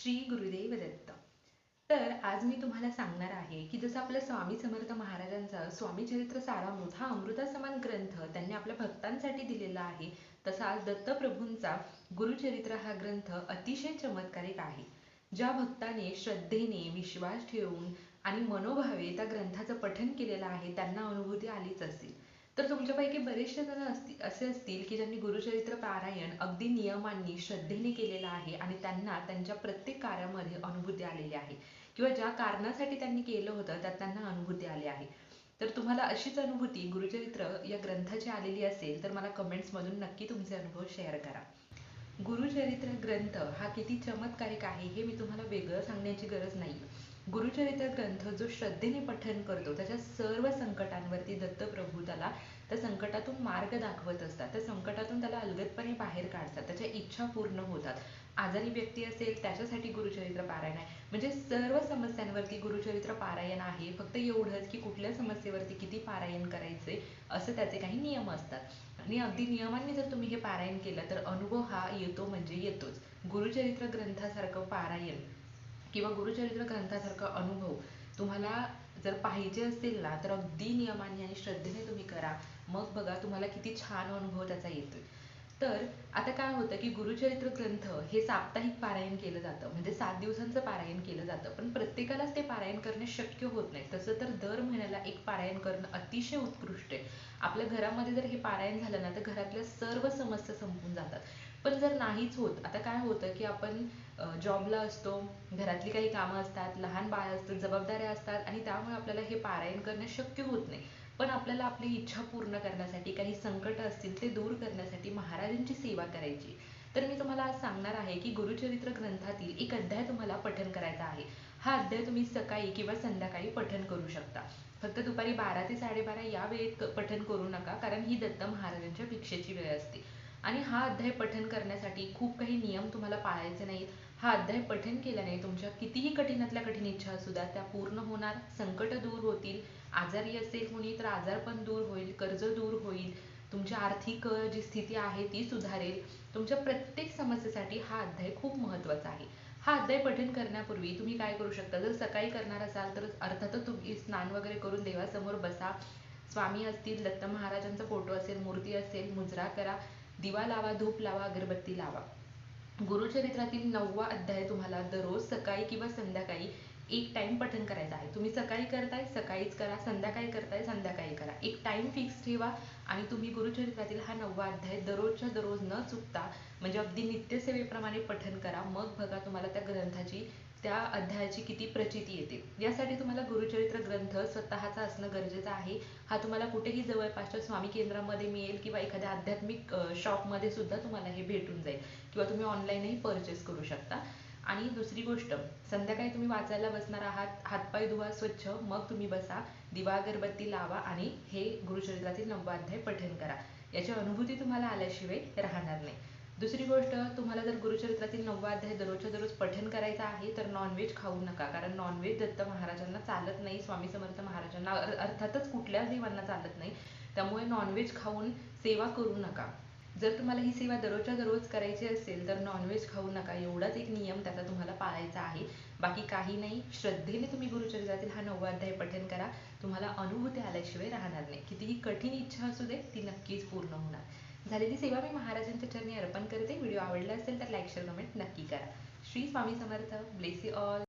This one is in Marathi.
श्री गुरुदेव दत्त. तर आज मी तुम्हाला सांगणार आहे की जसं आपल्या स्वामी समर्थ महाराजांचा स्वामी चरित्र सारामृत हा अमृतासमान ग्रंथ त्यांनी आपल्या भक्तांसाठी दिलेला आहे तसा आज दत्तप्रभूंचा गुरुचरित्र हा ग्रंथ अतिशय चमत्कारिक आहे. ज्या भक्ताने श्रद्धेने विश्वास ठेवून आणि मनोभावे त्या ग्रंथाचं पठन केलेलं आहे त्यांना अनुभूती आलीच असेल. तर तुमच्यापैकी बरेचसे जण असतील असे असतील की ज्यांनी गुरुचरित्र पारायण अगदी नियमांनी श्रद्धेने केलेलं आहे आणि त्यांना त्यांच्या प्रत्येक कार्यामध्ये अनुभूती आलेली आहे. किंवा ज्या कारणासाठी त्यांनी केलं होतं त्यात त्यांना अनुभूती आली आहे. तर तुम्हाला अशीच अनुभूती गुरुचरित्र या ग्रंथाची आलेली असेल तर मला कमेंट्समधून नक्की तुमचे अनुभव शेअर करा. गुरुचरित्र ग्रंथ हा किती चमत्कारिक आहे हे मी तुम्हाला वेगळं सांगण्याची गरज नाही गुरुचरित्र ग्रंथ जो श्रद्धेने पठन करतो त्याच्या सर्व संकटांवरती दत्तप्रभू त्याला त्या संकटातून मार्ग दाखवत असतात. त्या संकटातून त्याला अलगदपणे बाहेर काढतात. त्याच्या इच्छा पूर्ण होतात. आजारी व्यक्ती असेल त्याच्यासाठी गुरुचरित्र पारायण आहे. म्हणजे सर्व समस्यांवरती गुरुचरित्र पारायण आहे. फक्त एवढंच की कुठल्या समस्येवरती किती पारायण करायचे असं त्याचे काही नियम असतात. आणि अगदी नियमांनी जर तुम्ही हे पारायण केलं तर अनुभव हा येतो म्हणजे येतोच. गुरुचरित्र ग्रंथासारखं पारायण किंवा गुरुचरित्र ग्रंथासारखा अनुभव तुम्हाला जर पाहिजे असतील ना तर अगदी नियमाने आणि श्रद्धेने तुम्ही करा. मग बघा तुम्हाला किती छान अनुभव त्याचा येतोय. तर आता काय होतं की गुरुचरित्र ग्रंथ हे साप्ताहिक पारायण केलं जातं. म्हणजे सात दिवसांचं पारायण केलं जातं. पण प्रत्येकालाच ते पारायण करणे शक्य होत नाही. तसं तर दर महिन्याला एक पारायण करणं अतिशय उत्कृष्ट आहे. आपल्या घरामध्ये जर हे पारायण झालं ना तर घरातल्या सर्व समस्या संपून जातात. पण जर नाहीच होत आता काय होतं की आपण जॉबला असतो घरातली काही कामं असतात लहान बाळ असतं जबाबदाऱ्या असतात आणि त्यामुळे आपल्याला हे पारायण करणे शक्य होत नाही. पण आपल्याला आपली इच्छा पूर्ण करण्यासाठी काही संकट असतील ते दूर करण्यासाठी महाराजांची सेवा करायची. तर मी तुम्हाला आज सांगणार आहे की गुरुचरित्र ग्रंथातील एक अध्याय तुम्हाला पठन करायचा आहे. हा अध्याय तुम्ही सकाळी किंवा संध्याकाळी पठन करू शकता. फक्त दुपारी बारा ते साडेबारा या वेळेत पठन करू नका कारण ही दत्त महाराजांच्या भिक्षेची वेळ असते. आणि हा अध्याय पठन करण्यासाठी खूप काही नियम तुम्हाला पाळायचे नाहीत. हा अध्याय पठन केल्याने तुमच्या कितीही कठीणातल्या कठीण इच्छा असू द्या त्या पूर्ण होणार संकट दूर होतील आजारी असेल कोणी तर आजार पण दूर होईल कर्ज दूर होईल तुमची आर्थिक जी स्थिती आहे ती सुधारेल. तुमच्या प्रत्येक समस्येसाठी हा अध्याय खूप महत्त्वाचा आहे. हा अध्याय पठन करण्यापूर्वी तुम्ही काय करू शकता? जर सकाळी करणार असाल तर अर्थातच तुम्ही स्नान वगैरे करून देवासमोर बसा. स्वामी असतील दत्त महाराजांचा फोटो असेल मूर्ती असेल मुजरा करा. दिवा लावा धूप लावा अगरबत्ती लावा. गुरुचरित्रातील नववा अध्याय तुम्हाला दररोज सकाळी किंवा संध्याकाळी एक टाइम पठन करायचा आहे. तुम्ही सकाळी करताय सकाळीच करा संध्याकाळी करताय संध्याकाळी करा. एक टाइम फिक्स ठेवा आणि तुम्ही गुरुचरित्रातील हा नववा अध्याय दररोजच्या दररोज न चुकता म्हणजे अगदी नित्यसेवेप्रमाणे पठन करा. मग बघा तुम्हाला त्या ग्रंथाची त्या अध्यायाची किती प्रचिती येते. यासाठी तुम्हाला गुरुचरित्र ग्रंथ स्वतःचा असणं गरजेचं आहे. हा तुम्हाला कुठेही जवळपासच्या स्वामी केंद्रामध्ये मिळेल किंवा एखाद्या आध्यात्मिक शॉपमध्ये सुद्धा तुम्हाला हे भेटून जाईल किंवा तुम्ही ऑनलाईनही परचेस करू शकता. आणि दुसरी गोष्ट संध्याकाळी तुम्ही वाचायला बसणार आहात हातपाय धुवा स्वच्छ मग तुम्ही बसा दिवा अगरबत्ती लावा आणि हे गुरुचरित्रातील नववा अध्याय पठन करा. याची अनुभूती तुम्हाला आल्याशिवाय राहणार नाही. दुसरी गोष्ट तुम्हाला जर गुरुचरित्रातील नववा अध्याय दररोजच्या दररोज पठन करायचा आहे तर नॉनव्हेज खाऊ नका. कारण नॉनव्हेज दत्त महाराजांना चालत नाही स्वामी समर्थ महाराजांना अर्थातच कुठल्याच देवांना चालत नाही. त्यामुळे नॉनव्हेज खाऊन सेवा करू नका. जर तुम्हाला ही सेवा दररोजच्या दररोज करायची असेल तर नॉनव्हेज खाऊ नका. एवढाच एक नियम त्याचा तुम्हाला पाळायचा आहे. बाकी काही नाही. श्रद्धेने तुम्ही गुरुचरित्रातील हा नववा अध्याय पठन करा. तुम्हाला अनुभूती आल्याशिवाय राहणार नाही. कितीही कठीण इच्छा असू दे ती नक्कीच पूर्ण होणार. झालेली सेवा मी महाराजांच्या चरणी अर्पण करते. व्हिडिओ आवडला असेल तर लाईक शेअर कमेंट नक्की करा. Shri Swami Samarth. Bless you all